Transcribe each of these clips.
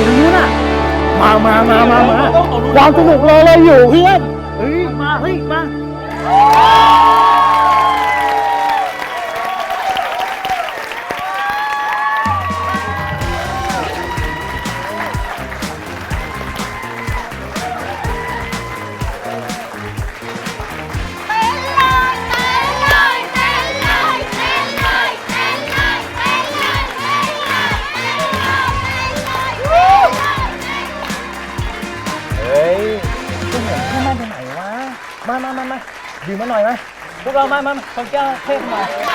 อนหน่อยอยู่นู้นน่ะ มามามามามาความสนุกรอเราอยู่เพื่อน เฮ้ย มา เฮ้ย มา มามามามาดื่มมาหน่อยไหมพวกเรามามามาคนแก้วเทพมาโอ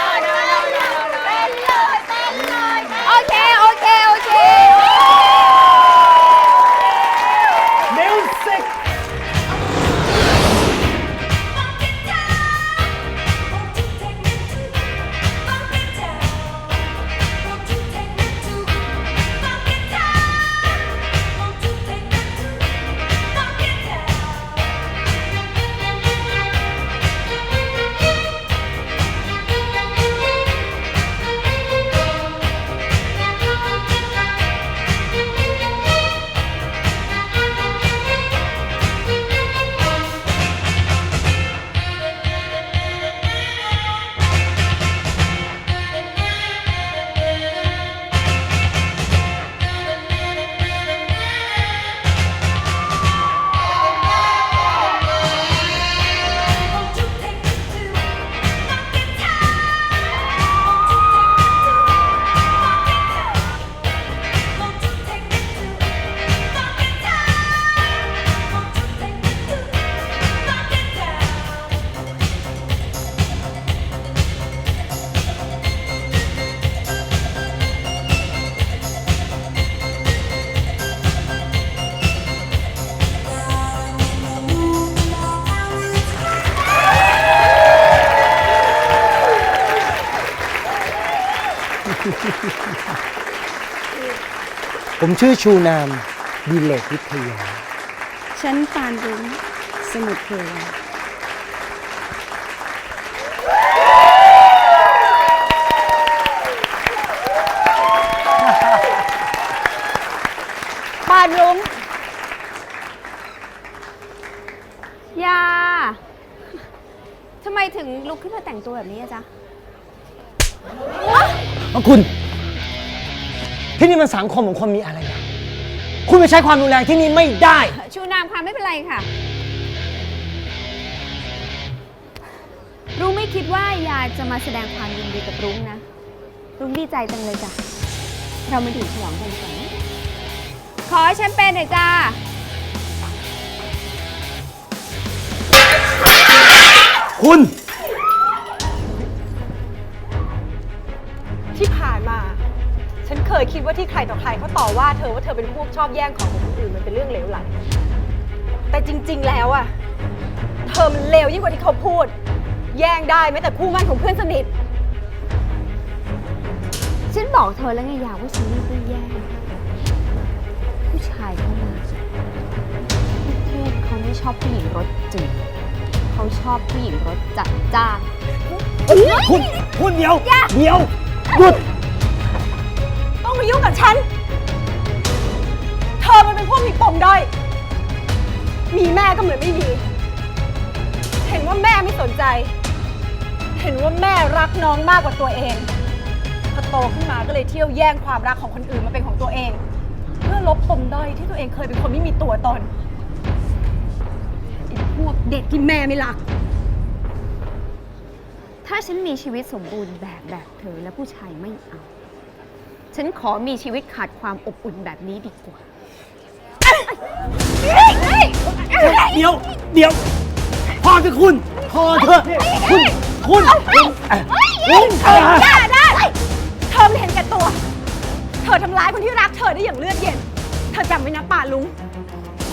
ผมชื่อชูนามดีเลกวิทยา ฉันปานรุ้งสมุทรเทวาปานรุ้งยาทำไมถึงลุกขึ้นมาแต่งตัวแบบนี้อะจ๊ะ เอาคุณ ที่นี่มันสังคมของคนมีอะไรนะคุณไปใช้ความรุนแรงที่นี่ไม่ได้ ชูนามค่ะไม่เป็นไรค่ะ รุ้งไม่คิดว่ายาจะมาแสดงความยินดีกับรุ้งนะ รุ้งดีใจจังเลยจ้ะ เรามาดื่มฉลองกันดีกว่อนนะขอแชมเปญหน่อยจ้า คุณ ยคิดว่าที่ใครต่อใครเขาต่อว่าเธอว่าเธอเป็นพวกชอบแย่งของของคนอื่นมันเป็นเรื่องเหลวไหลแต่จริง ๆ แล้วอะเธอมันเลวยิ่งกว่าที่เขาพูด แย่งได้แม้แต่คู่หมั่นของเพื่อนสนิท ฉันบอกเธอแล้วไงยาว่าฉันไม่ได้แย่งผู้ชายเข้ามาพี่เทพเขาไม่ชอบผู้หญิงรถจืดเขาชอบผู้หญิงรถจัดจ้าน คุณ คุณเดี๋ยว เดี๋ยว หยุดต้อง มายุ่งกับฉัน เธอมันเป็นพวกมีปมด้อย มีแม่ก็เหมือนไม่มี เห็นว่าแม่ไม่สนใจ เห็นว่าแม่รักน้องมากกว่าตัวเองพอโตขึ้นมาก็เลยเที่ยวแย่งความรักของคนอื่นมาเป็นของตัวเอง เพื่อลบปมด้อยที่ตัวเองเคยเป็นคนไม่มีตัวตนไอ้พวกเด็กที่แม่ไม่รัก ถ้าฉันมีชีวิตสมบูรณ์แบบแบบเธอและผู้ชายไม่เอา ฉันขอมีชีวิตขาดความอบอุ่นแบบนี้ดีกว่า เดี๋ยว เดี๋ยว พอเถอะคุณ พอเถอะ คุณ คุณ คุณคุณเธอได้ได้เธอไม่เห็นแก่ตัว เธอทำร้ายคนที่รักเธอได้อย่างเลือดเย็น เธอจำไว้นะป่าลุง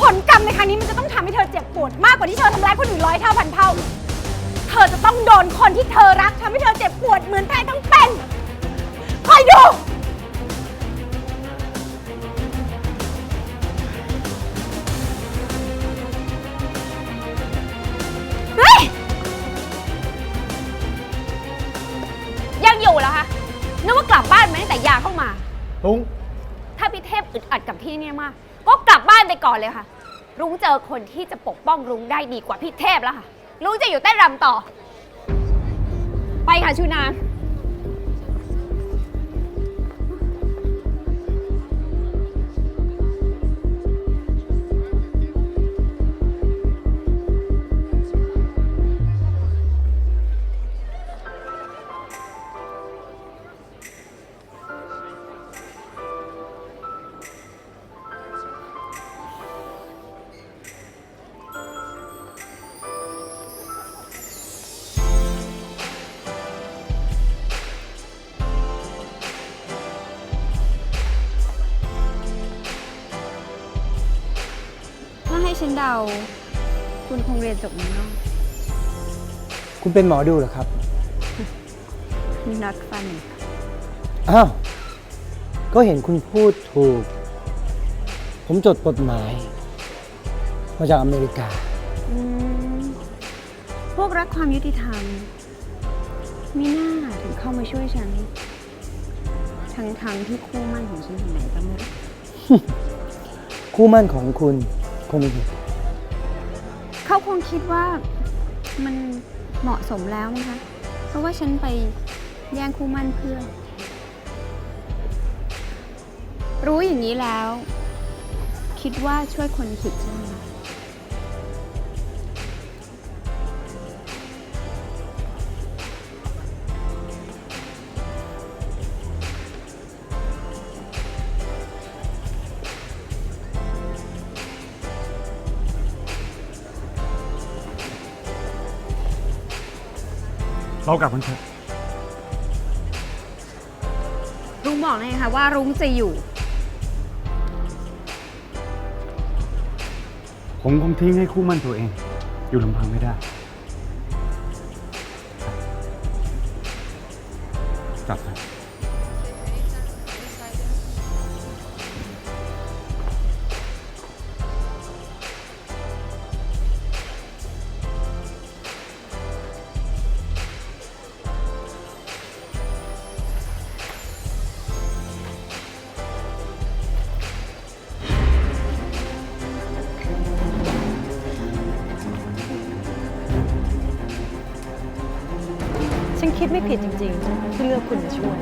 ผลกรรมในครั้งนี้มันจะต้องทำให้เธอเจ็บปวดมากกว่าที่เธอทำร้ายคนอื่นร้อยเท่าพันเท่า เธอจะต้องโดนคนที่เธอรักทำให้เธอเจ็บปวดเหมือนตายทั้งเป็น คอยดู พี่เนี่ยมาก ก็กลับบ้านไปก่อนเลยค่ะ รุ้งเจอคนที่จะปกป้องรุ้งได้ดีกว่าพี่เทพแล้วค่ะ รุ้งจะอยู่ใต้รำต่อ ไปค่ะชูนาง ให้ฉันเดา คุณคงเรียนจบเมืองนอกคุณเป็นหมอดูเหรอครับ not funny อ้าว ก็เห็นคุณพูดถูก ผมจดกฎหมาย มาจากอเมริกา อืม พวกรักความยุติธรรม มีหน้าถึงเข้ามาช่วยฉัน ทั้งทงๆที่คู่มั่นของฉันอยู่ไหนก็ไม่รู้ คู่มั่นของคุณ คงมีเหตุเขาคงคิดว่ามันเหมาะสมแล้วนะคะ เพราะว่าฉันไปแย่งคู่มั่นเพื่อน รู้อย่างนี้แล้ว คิดว่าช่วยคนผิดใช่ไหมคะ เรากลับกันเถอะรุ้งบอกเลยค่ะว่ารุ้งจะอยู่ ผมคงทิ้งให้คู่มั่นตัวเอง อยู่ลำพังไม่ได้กลับเถอะ คิดไม่ผิดจริงๆที่เลือกคุณมาช่วย